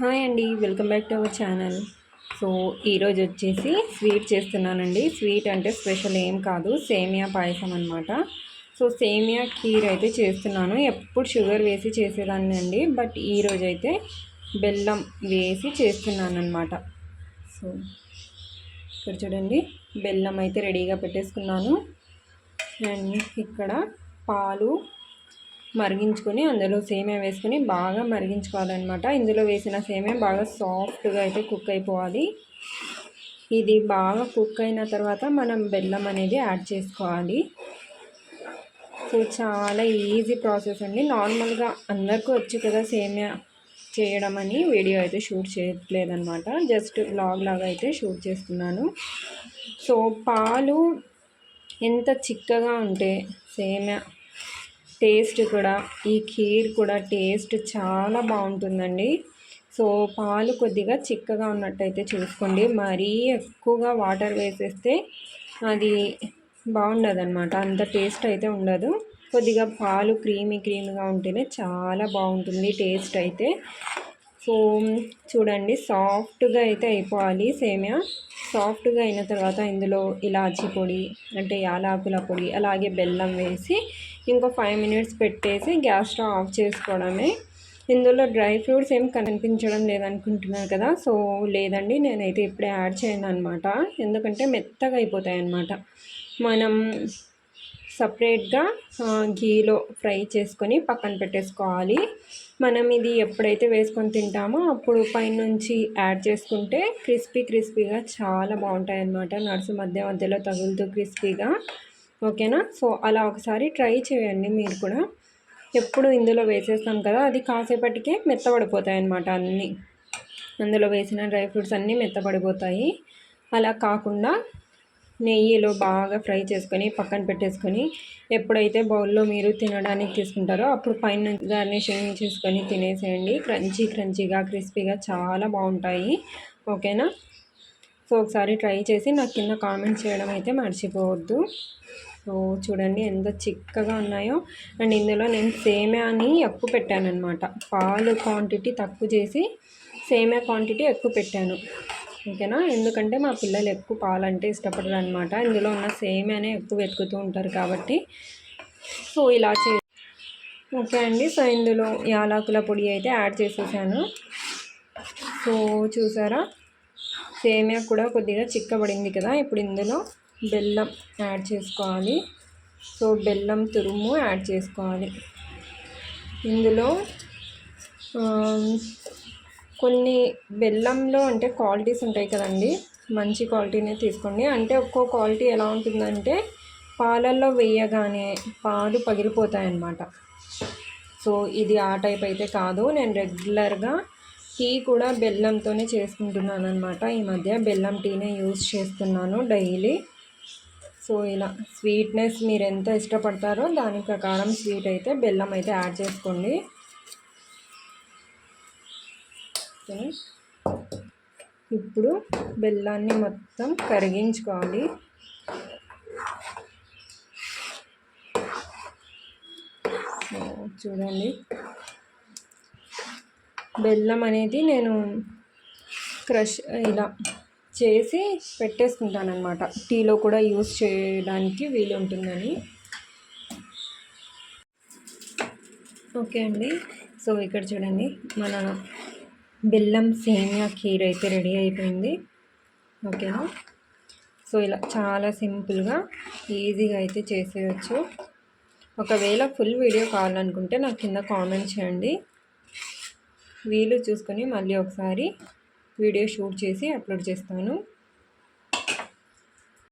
Hi అండి welcome back to our channel. So ఈరోజు వచ్చేసి స్వీట్ చేస్తున్నానండి. స్వీట్ అంటే స్పెషల్ ఏం కాదు సేమియా పాయసం అనమాట సో సేమియా కీర్ అయితే చేస్తున్నాను. ఎప్పుడు షుగర్ వేసి చేసేదాన్ని అండి బట్ ఈరోజు అయితే బెల్లం వేసి చేస్తున్నాను అనమాట సో ఇక్కడ చూడండి బెల్లం అయితే రెడీగా పెట్టేసుకున్నాను. అండ్ ఇక్కడ పాలు మరిగించుకొని అందులో సేమియా వేసుకొని బాగా మరిగించుకోవాలన్నమాట. ఇందులో వేసిన సేమియా బాగా సాఫ్ట్గా అయితే కుక్ అయిపోవాలి. ఇది బాగా కుక్ అయిన తర్వాత మనం బెల్లం అనేది యాడ్ చేసుకోవాలి. సో చాలా ఈజీ ప్రాసెస్ అండి. నార్మల్గా అందరికీ వచ్చు కదా సేమియా చేయడం అని. వీడియో అయితే షూట్ చేయట్లేదన్నమాట. జస్ట్ బ్లాగ్ లాగా అయితే షూట్ చేస్తున్నాను. సో పాలు ఎంత చిక్కగా ఉంటే సేమియా టేస్ట్ కూడా ఈ ఖీర్ కూడా టేస్ట్ చాలా బాగుంటుందండి. సో పాలు కొద్దిగా చిక్కగా ఉన్నట్టయితే చూసుకోండి. మరీ ఎక్కువగా వాటర్ వేసేస్తే అది బాగుండదు అనమాట అంత టేస్ట్ అయితే ఉండదు. కొద్దిగా పాలు క్రీమీ క్రీమీగా ఉంటేనే చాలా బాగుంటుంది టేస్ట్ అయితే. సో చూడండి సాఫ్ట్గా అయితే అయిపోవాలి సేమియా. సాఫ్ట్గా అయిన తర్వాత ఇందులో ఇలాచీ పొడి అంటే యాలాకుల పొడి అలాగే బెల్లం వేసి ఇంకో ఫైవ్ మినిట్స్ పెట్టేసి గ్యాస్ స్టవ్ ఆఫ్ చేసుకోవడమే. ఇందులో డ్రై ఫ్రూట్స్ ఏం కనిపించడం లేదనుకుంటున్నారు కదా సో లేదండి నేనైతే ఇప్పుడే యాడ్ చేయను అనమాట ఎందుకంటే మెత్తగా అయిపోతాయి అన్నమాట మనం సపరేట్గా గీలో ఫ్రై చేసుకొని పక్కన పెట్టేసుకోవాలి. మనం ఇది ఎప్పుడైతే వేసుకొని తింటామో అప్పుడు పైనుంచి యాడ్ చేసుకుంటే క్రిస్పీ క్రిస్పీగా చాలా బాగుంటాయి అన్నమాట నడుసు మధ్య మధ్యలో తగులుతూ క్రిస్పీగా ఓకేనా? సో అలా ఒకసారి ట్రై చేయండి మీరు కూడా. ఎప్పుడు ఇందులో వేసేస్తాం కదా అది కాసేపటికే మెత్తబడిపోతాయి అన్నమాట అన్నీ. అందులో వేసిన డ్రై ఫ్రూట్స్ అన్నీ మెత్తబడిపోతాయి. అలా కాకుండా నెయ్యిలో బాగా ఫ్రై చేసుకొని పక్కన పెట్టేసుకొని ఎప్పుడైతే బౌల్లో మీరు తినడానికి తీసుకుంటారో అప్పుడు పైన గార్నిషింగ్ చేసుకొని తినేసేయండి. క్రంచీ క్రంచీగా క్రిస్పీగా చాలా బాగుంటాయి. ఓకేనా? సో ఒకసారి ట్రై చేసి నాకు కింద కామెంట్ చేయడం అయితే మర్చిపోవద్దు. సో చూడండి ఎంత చిక్కగా ఉన్నాయో. అండ్ ఇందులో నేను సేమ్యాని ఎక్కువ పెట్టాను అనమాట పాలు క్వాంటిటీ తక్కువ చేసి సేమ్యా క్వాంటిటీ ఎక్కువ పెట్టాను. ఓకేనా? ఎందుకంటే మా పిల్లలు ఎక్కువ పాలంటే ఇష్టపడరు అనమాట ఇందులో ఉన్న సేమ్యానే ఎక్కువ వెతుకుతూ ఉంటారు కాబట్టి. సో ఇలా చే ఓకే అండి. సో ఇందులో యాలకుల పొడి అయితే యాడ్ చేసేసాను. సో చూసారా? సేమియా కూడా కొద్దిగా చిక్కబడింది కదా. ఇప్పుడు ఇందులో బెల్లం యాడ్ చేసుకోవాలి. సో బెల్లం తురుము యాడ్ చేసుకోవాలి. ఇందులో కొన్ని బెల్లంలో అంటే క్వాలిటీస్ ఉంటాయి కదండి. మంచి క్వాలిటీనే తీసుకోండి. అంటే ఒక్కో క్వాలిటీ ఎలా ఉంటుందంటే పాలల్లో వేయగానే పాలు పగిలిపోతాయి సో ఇది ఆ టైప్ అయితే కాదు. నేను రెగ్యులర్గా టీ కూడా బెల్లంతోనే చేసుకుంటున్నాను అనమాట ఈ మధ్య బెల్లం టీనే యూస్ చేస్తున్నాను డైలీ. సో ఇలా స్వీట్నెస్ మీరు ఎంత ఇష్టపడతారో దాని ప్రకారం స్వీట్ అయితే బెల్లం అయితే యాడ్ చేసుకోండి. ఇప్పుడు బెల్లాన్ని మొత్తం కరిగించుకోవాలి. చూడండి. బెల్లం అనేది నేను క్రష్ ఇలా చేసి పెట్టేసుకుంటాను అనమాట టీలో కూడా యూస్ చేయడానికి వీలు ఉంటుందని. ఓకే అండి. సో ఇక్కడ చూడండి. మన బెల్లం సేమియా కీర్ అయితే రెడీ అయిపోయింది. ఓకేనా? సో ఇలా చాలా సింపుల్గా ఈజీగా అయితే చేసేయచ్చు. ఒకవేళ ఫుల్ వీడియో కావాలనుకుంటే నాకు కింద కామెంట్ చేయండి. వీలు చూసుకొని మళ్ళీ ఒకసారి వీడియో షూట్ చేసి అప్లోడ్ చేస్తాను.